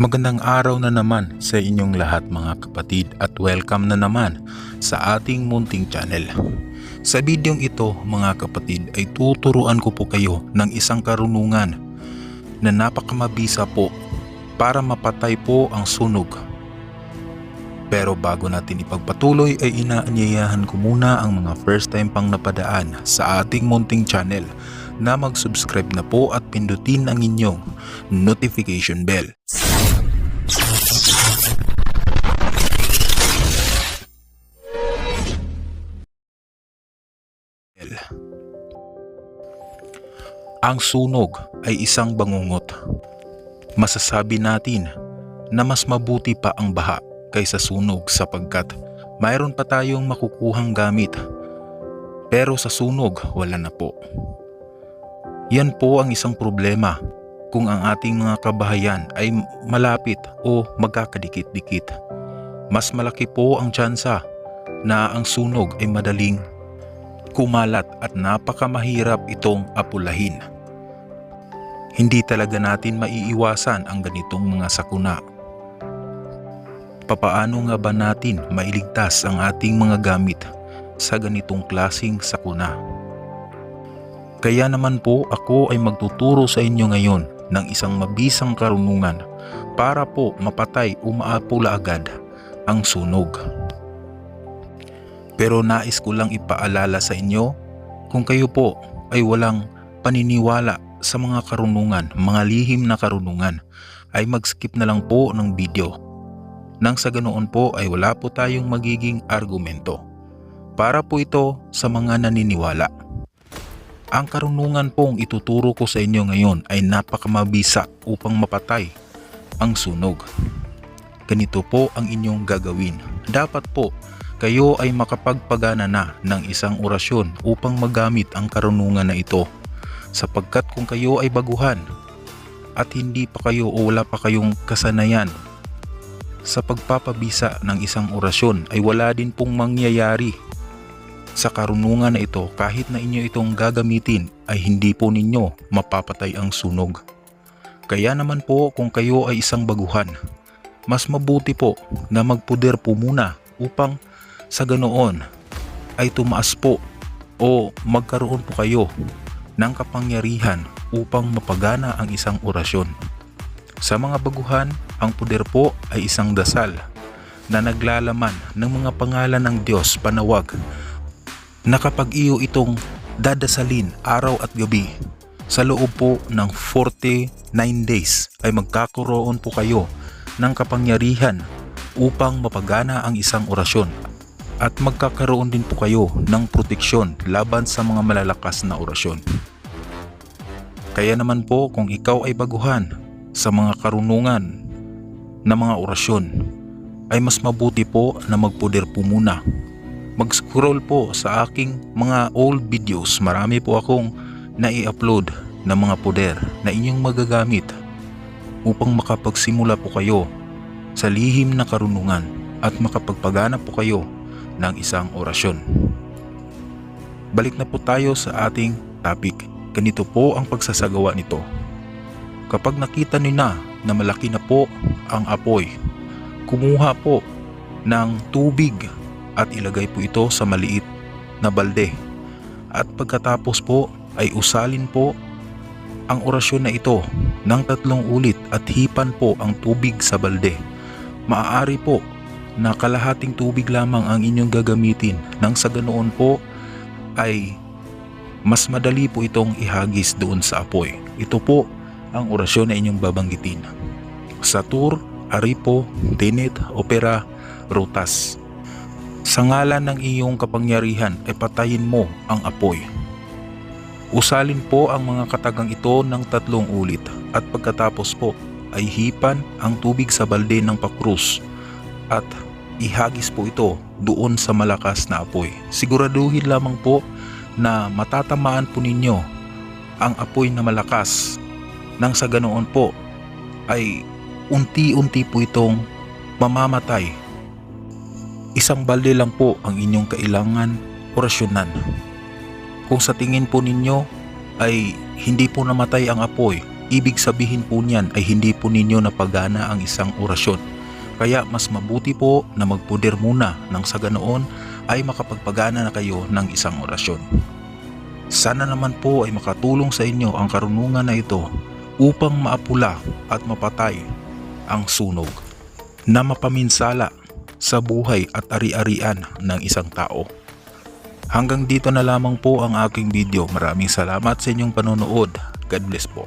Magandang araw na naman sa inyong lahat mga kapatid at welcome na naman sa ating munting channel. Sa bidyong ito mga kapatid ay tuturuan ko po kayo ng isang karunungan na napakamabisa po para mapatay po ang sunog. Pero bago natin ipagpatuloy ay inaanyayahan ko muna ang mga first time pang napadaan sa ating munting channel na mag-subscribe na po at pindutin ang inyong notification bell. Ang sunog ay isang bangungot. Masasabi natin na mas mabuti pa ang baha kaysa sunog sapagkat mayroon pa tayong makukuhang gamit. Pero sa sunog, wala na po. Yan po ang isang problema kung ang ating mga kabahayan ay malapit o magkakadikit-dikit. Mas malaki po ang tsansa na ang sunog ay madaling kumalat at napakamahirap itong apulahin. Hindi talaga natin maiiwasan ang ganitong mga sakuna. Papaano nga ba natin mailigtas ang ating mga gamit sa ganitong klasing sakuna? Kaya naman po ako ay magtuturo sa inyo ngayon ng isang mabisang karunungan para po mapatay o maapula agad ang sunog. Pero nais ko lang ipaalala sa inyo kung kayo po ay walang paniniwala sa mga karunungan, mga lihim na karunungan, ay mag-skip na lang po ng video. Nang sa ganoon po ay wala po tayong magiging argumento. Para po ito sa mga naniniwala. Ang karunungan pong ituturo ko sa inyo ngayon ay napakamabisa upang mapatay ang sunog. Ganito po ang inyong gagawin. Dapat po kayo ay makapagpagana na ng isang orasyon upang magamit ang karunungan na ito. Sapagkat kung kayo ay baguhan at hindi pa kayo o wala pa kayong kasanayan sa pagpapabisa ng isang orasyon ay wala din pong mangyayari sa karunungan na ito kahit na inyo itong gagamitin ay hindi po ninyo mapapatay ang sunog. Kaya naman po kung kayo ay isang baguhan, mas mabuti po na magpuder po muna upang sa ganoon ay tumaas po o magkaroon po kayo ng kapangyarihan upang mapagana ang isang orasyon. Sa mga baguhan, ang puder po ay isang dasal na naglalaman ng mga pangalan ng Diyos panawag na kapag iyo itong dadasalin araw at gabi sa loob po ng 49 days ay magkakaroon po kayo ng kapangyarihan upang mapagana ang isang orasyon at magkakaroon din po kayo ng proteksyon laban sa mga malalakas na orasyon. Kaya naman po kung ikaw ay baguhan sa mga karunungan na mga orasyon ay mas mabuti po na magpuder po muna. Mag-scroll po sa aking mga old videos. Marami po akong nai-upload na mga puder na inyong magagamit upang makapagsimula po kayo sa lihim na karunungan at makapagpagana po kayo ng isang orasyon. Balik na po tayo sa ating topic. Ganito po ang pagsasagawa nito. Kapag nakita niyo na na malaki na po ang apoy, kumuha po ng tubig at ilagay po ito sa maliit na balde. At pagkatapos po ay usalin po ang orasyon na ito ng tatlong ulit at hipan po ang tubig sa balde. Maaari po na kalahating tubig lamang ang inyong gagamitin nang sa ganoon po ay mas madali po itong ihagis doon sa apoy. Ito po ang orasyon na inyong babanggitin. Satur, Aripo, Tenet, Opera, Rutas. Sa ngalan ng iyong kapangyarihan ay patayin mo ang apoy. Usalin po ang mga katagang ito ng tatlong ulit at pagkatapos po ay hipan ang tubig sa balde ng pakrus at ihagis po ito doon sa malakas na apoy. Siguraduhin lamang po na matatamaan po ninyo ang apoy na malakas nang sa ganoon po ay unti-unti po itong mamamatay. Isang balde lang po ang inyong kailangan orasyonan. Kung sa tingin po ninyo ay hindi po namatay ang apoy, ibig sabihin po niyan ay hindi po ninyo napagana ang isang orasyon. Kaya mas mabuti po na magpuder muna nang sa ganoon ay makapagpagana na kayo ng isang orasyon. Sana naman po ay makatulong sa inyo ang karunungan na ito upang maapula at mapatay ang sunog na mapaminsala sa buhay at ari-arian ng isang tao. Hanggang dito na lamang po ang aking video. Maraming salamat sa inyong panonood. God bless po.